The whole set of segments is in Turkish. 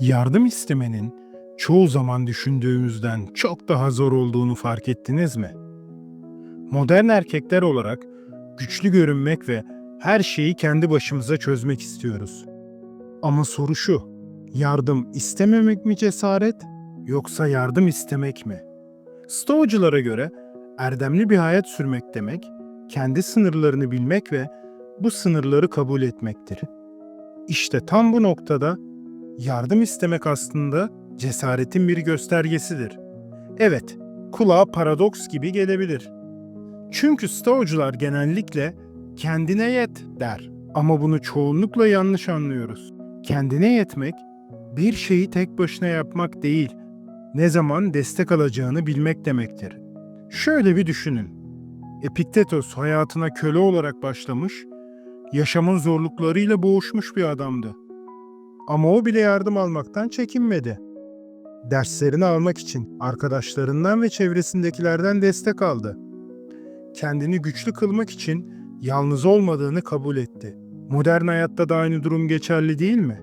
Yardım istemenin çoğu zaman düşündüğümüzden çok daha zor olduğunu fark ettiniz mi? Modern erkekler olarak güçlü görünmek ve her şeyi kendi başımıza çözmek istiyoruz. Ama soru şu, yardım istememek mi cesaret yoksa yardım istemek mi? Stoacılara göre erdemli bir hayat sürmek demek, kendi sınırlarını bilmek ve bu sınırları kabul etmektir. İşte tam bu noktada yardım istemek aslında cesaretin bir göstergesidir. Evet, kulağa paradoks gibi gelebilir. Çünkü Stoacılar genellikle kendine yet der ama bunu çoğunlukla yanlış anlıyoruz. Kendine yetmek bir şeyi tek başına yapmak değil, ne zaman destek alacağını bilmek demektir. Şöyle bir düşünün. Epiktetos hayatına köle olarak başlamış, yaşamın zorluklarıyla boğuşmuş bir adamdı. Ama o bile yardım almaktan çekinmedi. Derslerini almak için arkadaşlarından ve çevresindekilerden destek aldı. Kendini güçlü kılmak için yalnız olmadığını kabul etti. Modern hayatta da aynı durum geçerli değil mi?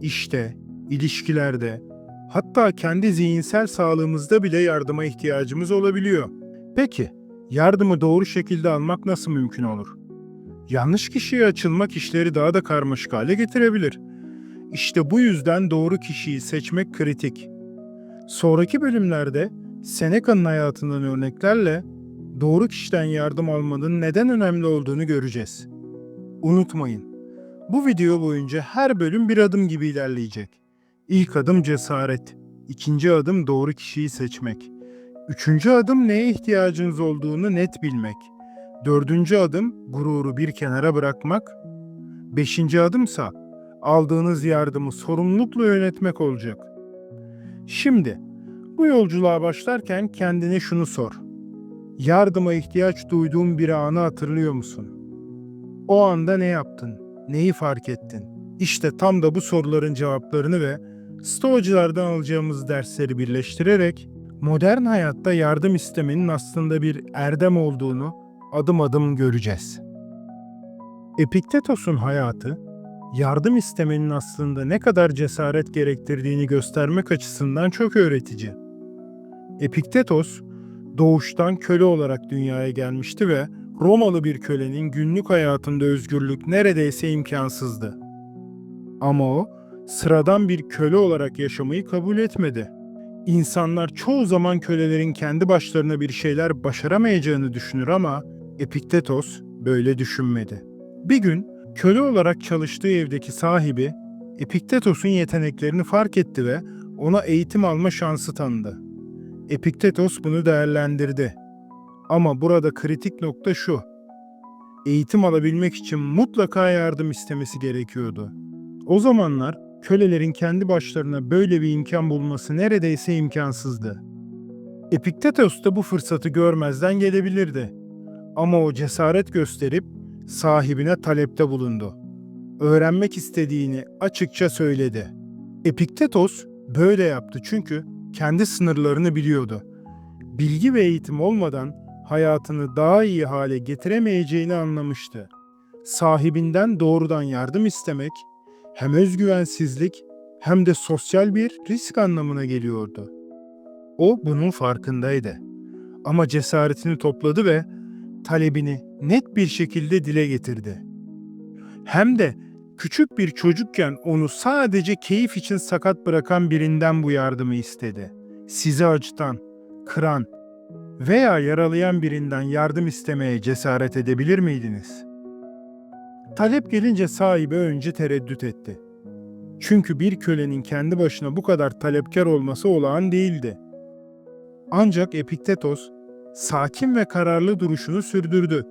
İşte, ilişkilerde, hatta kendi zihinsel sağlığımızda bile yardıma ihtiyacımız olabiliyor. Peki, yardımı doğru şekilde almak nasıl mümkün olur? Yanlış kişiye açılmak işleri daha da karmaşık hale getirebilir. İşte bu yüzden doğru kişiyi seçmek kritik. Sonraki bölümlerde Seneca'nın hayatından örneklerle doğru kişiden yardım almanın neden önemli olduğunu göreceğiz. Unutmayın, bu video boyunca her bölüm bir adım gibi ilerleyecek. İlk adım cesaret, ikinci adım doğru kişiyi seçmek, üçüncü adım neye ihtiyacınız olduğunu net bilmek, dördüncü adım gururu bir kenara bırakmak, beşinci adımsa aldığınız yardımı sorumlulukla yönetmek olacak. Şimdi bu yolculuğa başlarken kendine şunu sor. Yardıma ihtiyaç duyduğun bir anı hatırlıyor musun? O anda ne yaptın? Neyi fark ettin? İşte tam da bu soruların cevaplarını ve Stoacılardan alacağımız dersleri birleştirerek modern hayatta yardım istemenin aslında bir erdem olduğunu adım adım göreceğiz. Epiktetos'un hayatı yardım istemenin aslında ne kadar cesaret gerektirdiğini göstermek açısından çok öğretici. Epiktetos, doğuştan köle olarak dünyaya gelmişti ve Romalı bir kölenin günlük hayatında özgürlük neredeyse imkansızdı. Ama o, sıradan bir köle olarak yaşamayı kabul etmedi. İnsanlar çoğu zaman kölelerin kendi başlarına bir şeyler başaramayacağını düşünür ama Epiktetos böyle düşünmedi. Bir gün köle olarak çalıştığı evdeki sahibi Epiktetos'un yeteneklerini fark etti ve ona eğitim alma şansı tanıdı. Epiktetos bunu değerlendirdi. Ama burada kritik nokta şu. Eğitim alabilmek için mutlaka yardım istemesi gerekiyordu. O zamanlar kölelerin kendi başlarına böyle bir imkan bulması neredeyse imkansızdı. Epiktetos da bu fırsatı görmezden gelebilirdi. Ama o cesaret gösterip sahibine talepte bulundu. Öğrenmek istediğini açıkça söyledi. Epiktetos böyle yaptı çünkü kendi sınırlarını biliyordu. Bilgi ve eğitim olmadan hayatını daha iyi hale getiremeyeceğini anlamıştı. Sahibinden doğrudan yardım istemek hem özgüvensizlik hem de sosyal bir risk anlamına geliyordu. O bunun farkındaydı. Ama cesaretini topladı ve talebini net bir şekilde dile getirdi. Hem de küçük bir çocukken onu sadece keyif için sakat bırakan birinden bu yardımı istedi. Sizi acıtan, kıran veya yaralayan birinden yardım istemeye cesaret edebilir miydiniz? Talep gelince sahibi önce tereddüt etti. Çünkü bir kölenin kendi başına bu kadar talepkar olması olağan değildi. Ancak Epiktetos sakin ve kararlı duruşunu sürdürdü.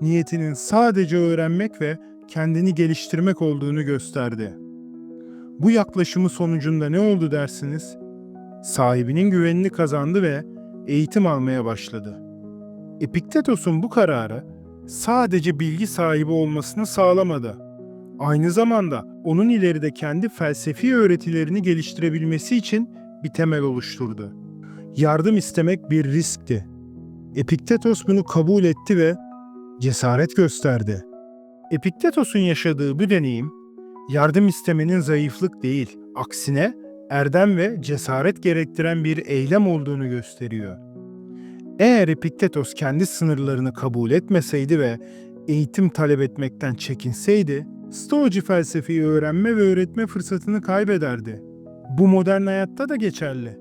Niyetinin sadece öğrenmek ve kendini geliştirmek olduğunu gösterdi. Bu yaklaşımı sonucunda ne oldu dersiniz? Sahibinin güvenini kazandı ve eğitim almaya başladı. Epiktetos'un bu kararı sadece bilgi sahibi olmasını sağlamadı. Aynı zamanda onun ileride kendi felsefi öğretilerini geliştirebilmesi için bir temel oluşturdu. Yardım istemek bir riskti. Epiktetos bunu kabul etti ve cesaret gösterdi. Epiktetos'un yaşadığı bu deneyim, Yardım istemenin zayıflık değil, aksine erdem ve cesaret gerektiren bir eylem olduğunu gösteriyor. Eğer Epiktetos kendi sınırlarını kabul etmeseydi ve eğitim talep etmekten çekinseydi, Stoacı felsefeyi öğrenme ve öğretme fırsatını kaybederdi. Bu modern hayatta da geçerli.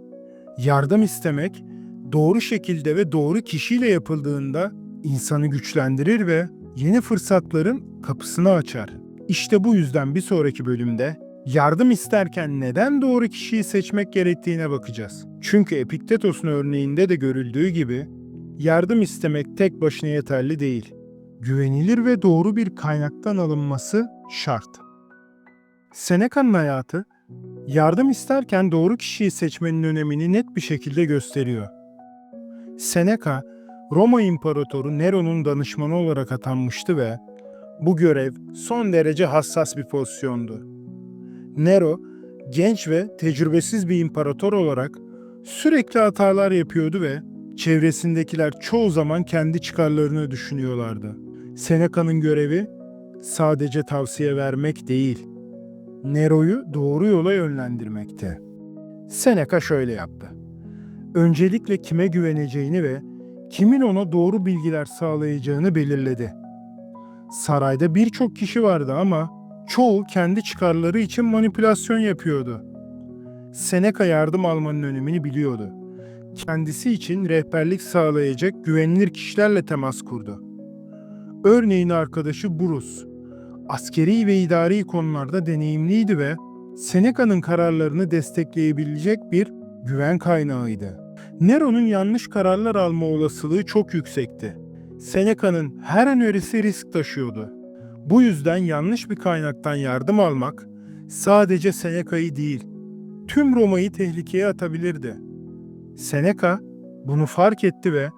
Yardım istemek, doğru şekilde ve doğru kişiyle yapıldığında insanı güçlendirir ve yeni fırsatların kapısını açar. İşte bu yüzden bir sonraki bölümde yardım isterken neden doğru kişiyi seçmek gerektiğine bakacağız. Çünkü Epiktetos'un örneğinde de görüldüğü gibi yardım istemek tek başına yeterli değil. Güvenilir ve doğru bir kaynaktan alınması şart. Seneca'nın hayatı yardım isterken doğru kişiyi seçmenin önemini net bir şekilde gösteriyor. Seneca, Roma İmparatoru Nero'nun danışmanı olarak atanmıştı ve bu görev son derece hassas bir pozisyondu. Nero, genç ve tecrübesiz bir imparator olarak sürekli hatalar yapıyordu ve çevresindekiler çoğu zaman kendi çıkarlarını düşünüyorlardı. Seneca'nın görevi sadece tavsiye vermek değil, Nero'yu doğru yola yönlendirmekte. Seneca şöyle yaptı. Öncelikle kime güveneceğini ve kimin ona doğru bilgiler sağlayacağını belirledi. Sarayda birçok kişi vardı ama çoğu kendi çıkarları için manipülasyon yapıyordu. Seneca yardım almanın önemini biliyordu. Kendisi için rehberlik sağlayacak güvenilir kişilerle temas kurdu. Örneğin arkadaşı Burus, askeri ve idari konularda deneyimliydi ve Seneca'nın kararlarını destekleyebilecek bir güven kaynağıydı. Nero'nun yanlış kararlar alma olasılığı çok yüksekti. Seneca'nın her önerisi risk taşıyordu. Bu yüzden yanlış bir kaynaktan yardım almak sadece Seneca'yı değil, tüm Roma'yı tehlikeye atabilirdi. Seneca bunu fark etti ve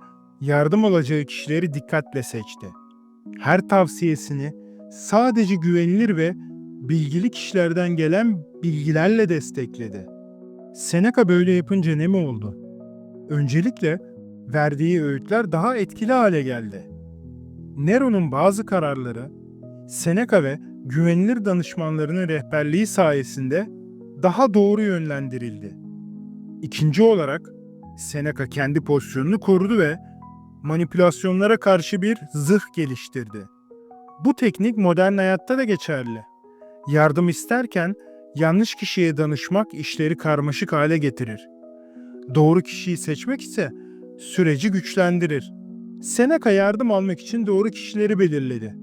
yardım alacağı kişileri dikkatle seçti. Her tavsiyesini sadece güvenilir ve bilgili kişilerden gelen bilgilerle destekledi. Seneca böyle yapınca ne mi oldu? Öncelikle verdiği öğütler daha etkili hale geldi. Nero'nun bazı kararları Seneca ve güvenilir danışmanlarının rehberliği sayesinde daha doğru yönlendirildi. İkinci olarak Seneca kendi pozisyonunu korudu ve manipülasyonlara karşı bir zırh geliştirdi. Bu teknik modern hayatta da geçerli. Yardım isterken yanlış kişiye danışmak işleri karmaşık hale getirir. Doğru kişiyi seçmek ise süreci güçlendirir. Seneca yardım almak için doğru kişileri belirledi.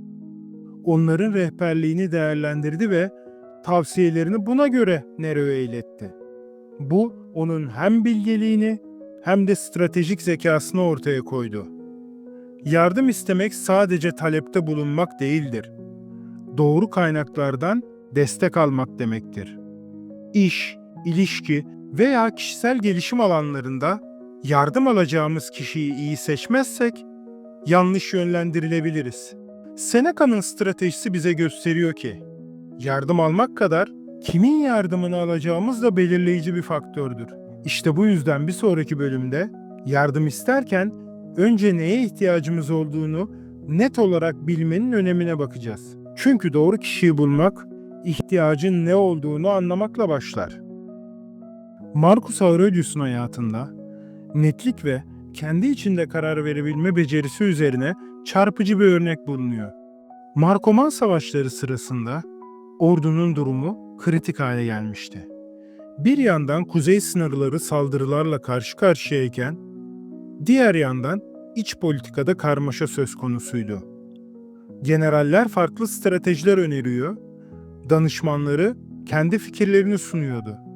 Onların rehberliğini değerlendirdi ve tavsiyelerini buna göre Nero'ya iletti. Bu onun hem bilgeliğini hem de stratejik zekasını ortaya koydu. Yardım istemek sadece talepte bulunmak değildir. Doğru kaynaklardan destek almak demektir. İş, ilişki veya kişisel gelişim alanlarında yardım alacağımız kişiyi iyi seçmezsek yanlış yönlendirilebiliriz. Seneca'nın stratejisi bize gösteriyor ki yardım almak kadar kimin yardımını alacağımız da belirleyici bir faktördür. İşte bu yüzden bir sonraki bölümde yardım isterken önce neye ihtiyacımız olduğunu net olarak bilmenin önemine bakacağız. Çünkü doğru kişiyi bulmak ihtiyacın ne olduğunu anlamakla başlar. Marcus Aurelius'un hayatında netlik ve kendi içinde karar verebilme becerisi üzerine çarpıcı bir örnek bulunuyor. Markoman savaşları sırasında ordunun durumu kritik hale gelmişti. Bir yandan kuzey sınırları saldırılarla karşı karşıyayken, diğer yandan iç politikada karmaşa söz konusuydu. Generaller farklı stratejiler öneriyor, danışmanları kendi fikirlerini sunuyordu.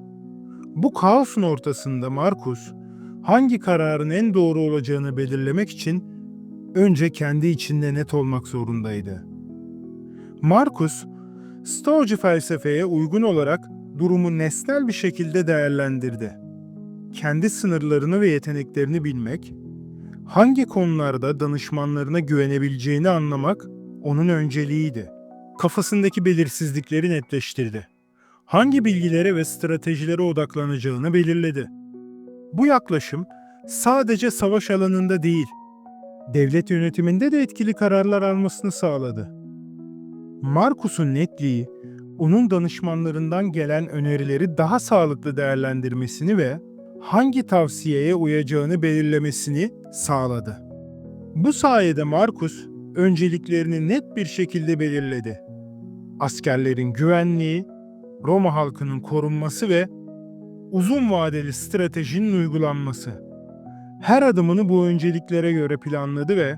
Bu kaosun ortasında Markus, hangi kararın en doğru olacağını belirlemek için önce kendi içinde net olmak zorundaydı. Markus, Stoacı felsefeye uygun olarak durumu nesnel bir şekilde değerlendirdi. Kendi sınırlarını ve yeteneklerini bilmek, hangi konularda danışmanlarına güvenebileceğini anlamak onun önceliğiydi. Kafasındaki belirsizlikleri netleştirdi. Hangi bilgilere ve stratejilere odaklanacağını belirledi. Bu yaklaşım sadece savaş alanında değil, devlet yönetiminde de etkili kararlar almasını sağladı. Markus'un netliği onun danışmanlarından gelen önerileri daha sağlıklı değerlendirmesini ve hangi tavsiyeye uyacağını belirlemesini sağladı. Bu sayede Markus önceliklerini net bir şekilde belirledi. Askerlerin güvenliği, Roma halkının korunması ve uzun vadeli stratejinin uygulanması. Her adımını bu önceliklere göre planladı ve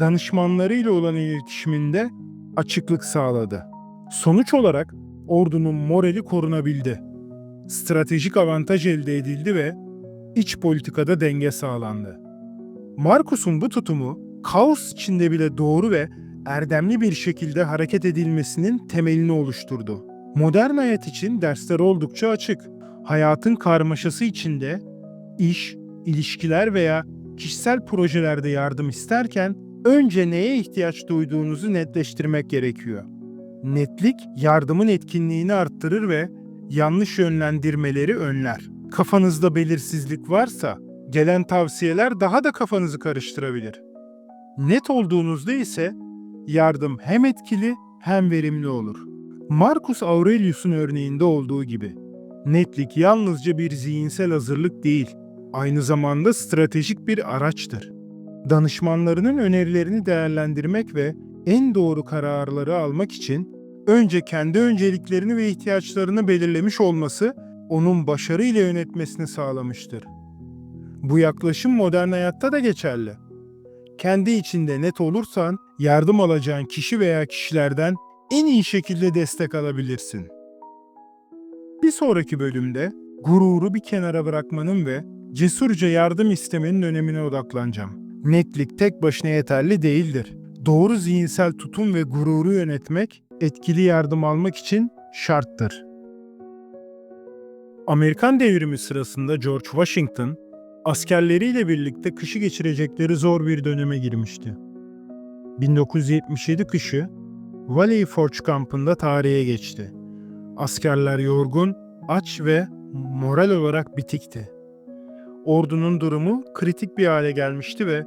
danışmanlarıyla olan iletişiminde açıklık sağladı. Sonuç olarak ordunun morali korunabildi. Stratejik avantaj elde edildi ve iç politikada denge sağlandı. Markus'un bu tutumu kaos içinde bile doğru ve erdemli bir şekilde hareket edilmesinin temelini oluşturdu. Modern hayat için dersler oldukça açık. Hayatın karmaşası içinde iş, ilişkiler veya kişisel projelerde yardım isterken önce neye ihtiyaç duyduğunuzu netleştirmek gerekiyor. Netlik yardımın etkinliğini arttırır ve yanlış yönlendirmeleri önler. Kafanızda belirsizlik varsa gelen tavsiyeler daha da kafanızı karıştırabilir. Net olduğunuzda ise yardım hem etkili hem verimli olur. Marcus Aurelius'un örneğinde olduğu gibi netlik yalnızca bir zihinsel hazırlık değil, aynı zamanda stratejik bir araçtır. Danışmanlarının önerilerini değerlendirmek ve en doğru kararları almak için önce kendi önceliklerini ve ihtiyaçlarını belirlemiş olması onun başarıyla yönetmesini sağlamıştır. Bu yaklaşım modern hayatta da geçerli. Kendi içinde net olursan yardım alacağın kişi veya kişilerden en iyi şekilde destek alabilirsin. Bir sonraki bölümde gururu bir kenara bırakmanın ve cesurca yardım istemenin önemine odaklanacağım. Netlik tek başına yeterli değildir. Doğru zihinsel tutum ve gururu yönetmek etkili yardım almak için şarttır. Amerikan devrimi sırasında George Washington askerleriyle birlikte kışı geçirecekleri zor bir döneme girmişti. 1977 kışı Valley Forge kampında tarihe geçti. Askerler yorgun, aç ve moral olarak bitikti. Ordunun durumu kritik bir hale gelmişti ve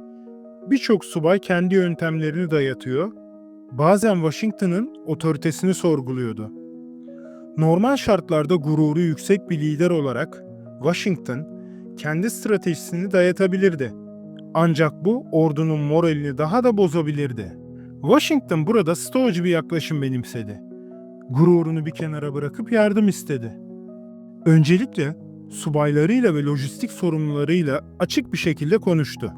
birçok subay kendi yöntemlerini dayatıyor, bazen Washington'ın otoritesini sorguluyordu. Normal şartlarda gururu yüksek bir lider olarak Washington kendi stratejisini dayatabilirdi. Ancak bu ordunun moralini daha da bozabilirdi. Washington burada stoacı bir yaklaşım benimsedi. Gururunu bir kenara bırakıp yardım istedi. Öncelikle subaylarıyla ve lojistik sorumlularıyla açık bir şekilde konuştu.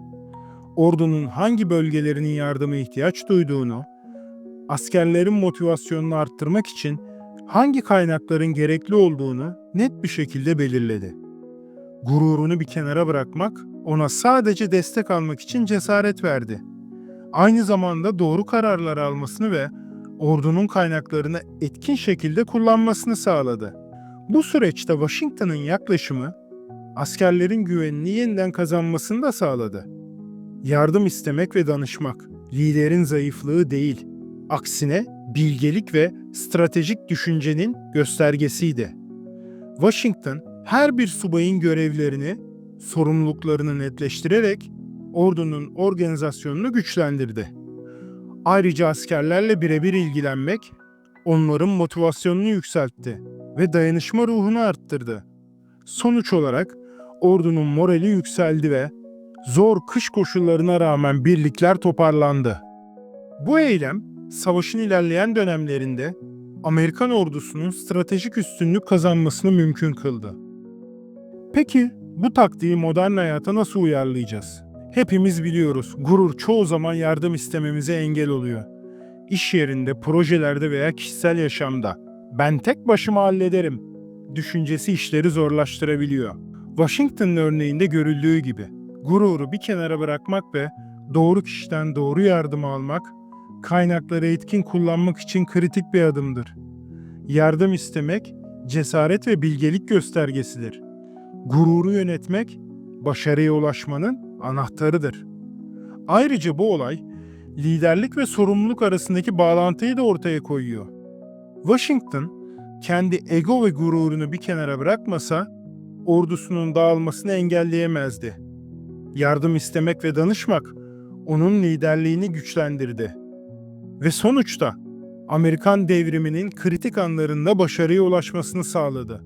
Ordunun hangi bölgelerinin yardıma ihtiyaç duyduğunu, askerlerin motivasyonunu arttırmak için hangi kaynakların gerekli olduğunu net bir şekilde belirledi. Gururunu bir kenara bırakmak ona sadece destek almak için cesaret verdi. Aynı zamanda doğru kararlar almasını ve ordunun kaynaklarını etkin şekilde kullanmasını sağladı. Bu süreçte Washington'ın yaklaşımı askerlerin güvenini yeniden kazanmasını da sağladı. Yardım istemek ve danışmak liderin zayıflığı değil, aksine bilgelik ve stratejik düşüncenin göstergesiydi. Washington her bir subayın görevlerini, sorumluluklarını netleştirerek ordunun organizasyonunu güçlendirdi. Ayrıca askerlerle birebir ilgilenmek onların motivasyonunu yükseltti ve dayanışma ruhunu arttırdı. Sonuç olarak ordunun morali yükseldi ve zor kış koşullarına rağmen birlikler toparlandı. Bu eylem savaşın ilerleyen dönemlerinde Amerikan ordusunun stratejik üstünlük kazanmasını mümkün kıldı. Peki bu taktiği modern hayata nasıl uyarlayacağız? Hepimiz biliyoruz, gurur çoğu zaman yardım istememize engel oluyor. İş yerinde, projelerde veya kişisel yaşamda ben tek başıma hallederim düşüncesi işleri zorlaştırabiliyor. Washington örneğinde görüldüğü gibi gururu bir kenara bırakmak ve doğru kişiden doğru yardım almak kaynakları etkin kullanmak için kritik bir adımdır. Yardım istemek cesaret ve bilgelik göstergesidir. Gururu yönetmek başarıya ulaşmanın anahtarıdır. Ayrıca bu olay liderlik ve sorumluluk arasındaki bağlantıyı da ortaya koyuyor. Washington kendi ego ve gururunu bir kenara bırakmasa ordusunun dağılmasını engelleyemezdi. Yardım istemek ve danışmak onun liderliğini güçlendirdi. Ve sonuçta Amerikan devriminin kritik anlarında başarıya ulaşmasını sağladı.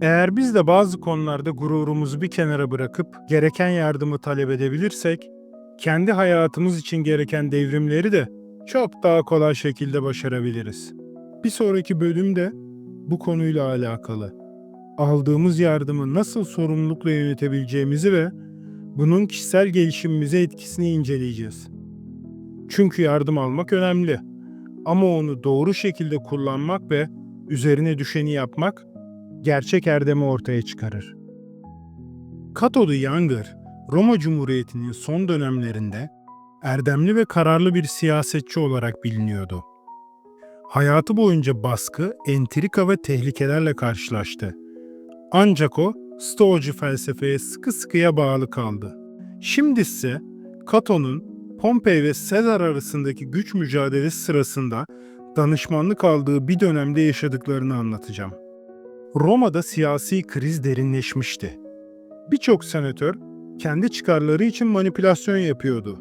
Eğer biz de bazı konularda gururumuzu bir kenara bırakıp gereken yardımı talep edebilirsek, kendi hayatımız için gereken devrimleri de çok daha kolay şekilde başarabiliriz. Bir sonraki bölümde bu konuyla alakalı aldığımız yardımı nasıl sorumlulukla yönetebileceğimizi ve bunun kişisel gelişimimize etkisini inceleyeceğiz. Çünkü yardım almak önemli. Ama onu doğru şekilde kullanmak ve üzerine düşeni yapmak gerçek erdemi ortaya çıkarır. The Younger, Roma Cumhuriyeti'nin son dönemlerinde erdemli ve kararlı bir siyasetçi olarak biliniyordu. Hayatı boyunca baskı, entrika ve tehlikelerle karşılaştı. Ancak o Stoacı felsefeye sıkı sıkıya bağlı kaldı. Şimdi ise Cato'nun Pompey ve Sezar arasındaki güç mücadelesi sırasında danışmanlık aldığı bir dönemde yaşadıklarını anlatacağım. Roma'da siyasi kriz derinleşmişti. Birçok senatör kendi çıkarları için manipülasyon yapıyordu.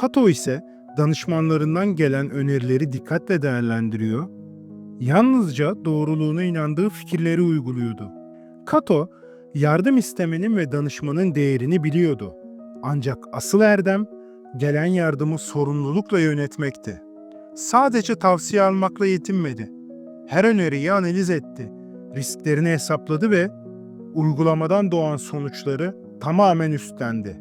Cato ise danışmanlarından gelen önerileri dikkatle değerlendiriyor, yalnızca doğruluğuna inandığı fikirleri uyguluyordu. Cato, yardım istemenin ve danışmanın değerini biliyordu. Ancak asıl erdem, gelen yardımı sorumlulukla yönetmekti. Sadece tavsiye almakla yetinmedi. Her öneriyi analiz etti, risklerini hesapladı ve uygulamadan doğan sonuçları tamamen üstlendi.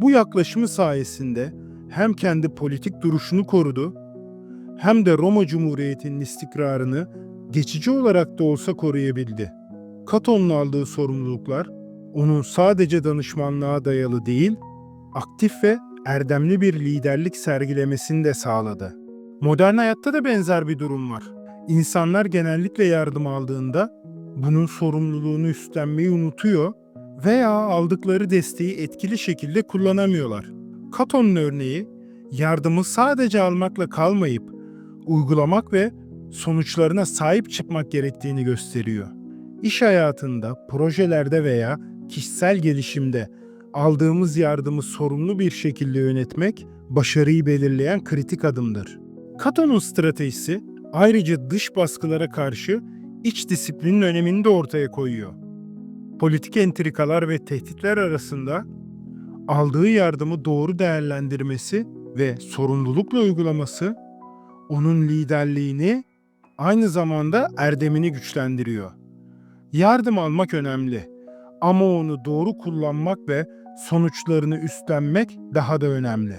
Bu yaklaşımı sayesinde hem kendi politik duruşunu korudu, hem de Roma Cumhuriyeti'nin istikrarını geçici olarak da olsa koruyabildi. Kato'nun aldığı sorumluluklar onun sadece danışmanlığa dayalı değil, aktif ve erdemli bir liderlik sergilemesini de sağladı. Modern hayatta da benzer bir durum var. İnsanlar genellikle yardım aldığında bunun sorumluluğunu üstlenmeyi unutuyor veya aldıkları desteği etkili şekilde kullanamıyorlar. Kato'nun örneği yardımı sadece almakla kalmayıp uygulamak ve sonuçlarına sahip çıkmak gerektiğini gösteriyor. İş hayatında, projelerde veya kişisel gelişimde aldığımız yardımı sorumlu bir şekilde yönetmek başarıyı belirleyen kritik adımdır. Kato'nun stratejisi ayrıca dış baskılara karşı iç disiplinin önemini de ortaya koyuyor. Politik entrikalar ve tehditler arasında aldığı yardımı doğru değerlendirmesi ve sorumlulukla uygulaması onun liderliğini aynı zamanda erdemini güçlendiriyor. Yardım almak önemli ama onu doğru kullanmak ve sonuçlarını üstlenmek daha da önemli.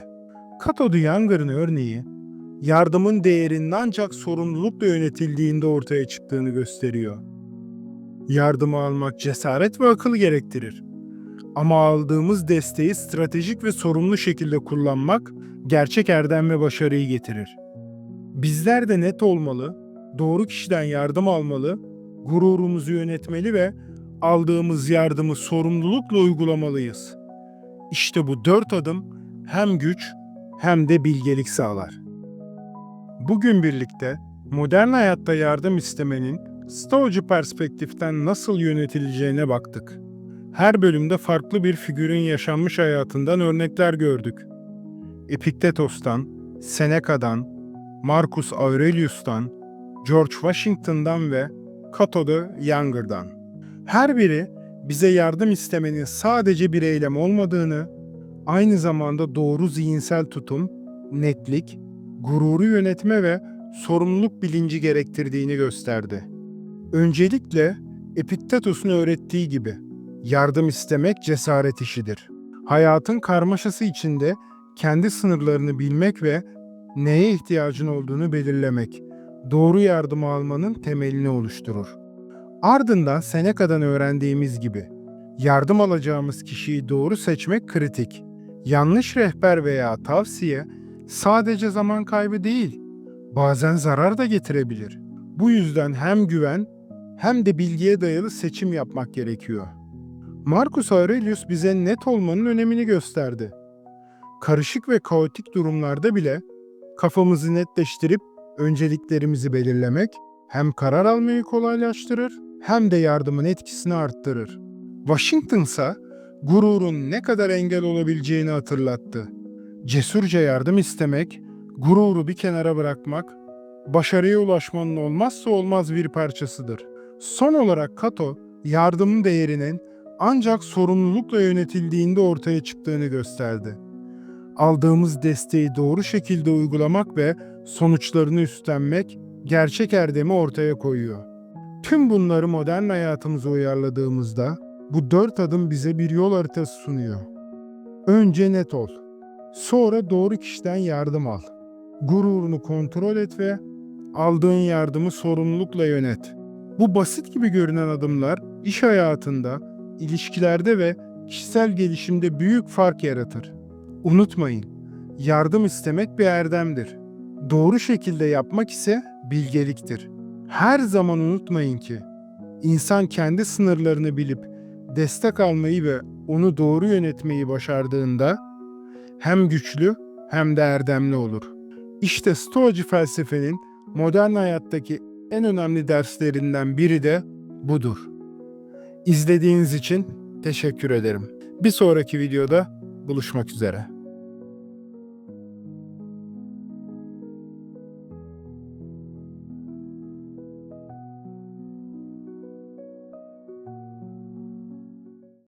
Cato de Younger'ın örneği, yardımın değerinin ancak sorumlulukla yönetildiğinde ortaya çıktığını gösteriyor. Yardımı almak cesaret ve akıl gerektirir. Ama aldığımız desteği stratejik ve sorumlu şekilde kullanmak gerçek erdem ve başarıyı getirir. Bizler de net olmalı, doğru kişiden yardım almalı, gururumuzu yönetmeli ve aldığımız yardımı sorumlulukla uygulamalıyız. İşte bu dört adım hem güç hem de bilgelik sağlar. Bugün birlikte modern hayatta yardım istemenin Stoacı perspektiften nasıl yönetileceğine baktık. Her bölümde farklı bir figürün yaşanmış hayatından örnekler gördük. Epiktetos'tan, Seneca'dan, Marcus Aurelius'tan, George Washington'dan ve Cato de Younger'dan. Her biri bize yardım istemenin sadece bir eylem olmadığını, aynı zamanda doğru zihinsel tutum, netlik, gururu yönetme ve sorumluluk bilinci gerektirdiğini gösterdi. Öncelikle Epiktetos'un öğrettiği gibi yardım istemek cesaret işidir. Hayatın karmaşası içinde kendi sınırlarını bilmek ve neye ihtiyacın olduğunu belirlemek, doğru yardımı almanın temelini oluşturur. Ardından Seneca'dan öğrendiğimiz gibi yardım alacağımız kişiyi doğru seçmek kritik. Yanlış rehber veya tavsiye sadece zaman kaybı değil, bazen zarar da getirebilir. Bu yüzden hem güven hem de bilgiye dayalı seçim yapmak gerekiyor. Marcus Aurelius bize net olmanın önemini gösterdi. Karışık ve kaotik durumlarda bile kafamızı netleştirip önceliklerimizi belirlemek hem karar almayı kolaylaştırır hem de yardımın etkisini arttırır. Washington ise gururun ne kadar engel olabileceğini hatırlattı. Cesurca yardım istemek, gururu bir kenara bırakmak, başarıya ulaşmanın olmazsa olmaz bir parçasıdır. Son olarak Kato, yardımın değerinin ancak sorumlulukla yönetildiğinde ortaya çıktığını gösterdi. Aldığımız desteği doğru şekilde uygulamak ve sonuçlarını üstlenmek gerçek erdemi ortaya koyuyor. Tüm bunları modern hayatımıza uyarladığımızda bu dört adım bize bir yol haritası sunuyor. Önce net ol. Sonra doğru kişiden yardım al. Gururunu kontrol et ve aldığın yardımı sorumlulukla yönet. Bu basit gibi görünen adımlar iş hayatında, ilişkilerde ve kişisel gelişimde büyük fark yaratır. Unutmayın, yardım istemek bir erdemdir. Doğru şekilde yapmak ise bilgeliktir. Her zaman unutmayın ki insan kendi sınırlarını bilip destek almayı ve onu doğru yönetmeyi başardığında hem güçlü hem de erdemli olur. İşte Stoacı felsefenin modern hayattaki en önemli derslerinden biri de budur. İzlediğiniz için teşekkür ederim. Bir sonraki videoda buluşmak üzere.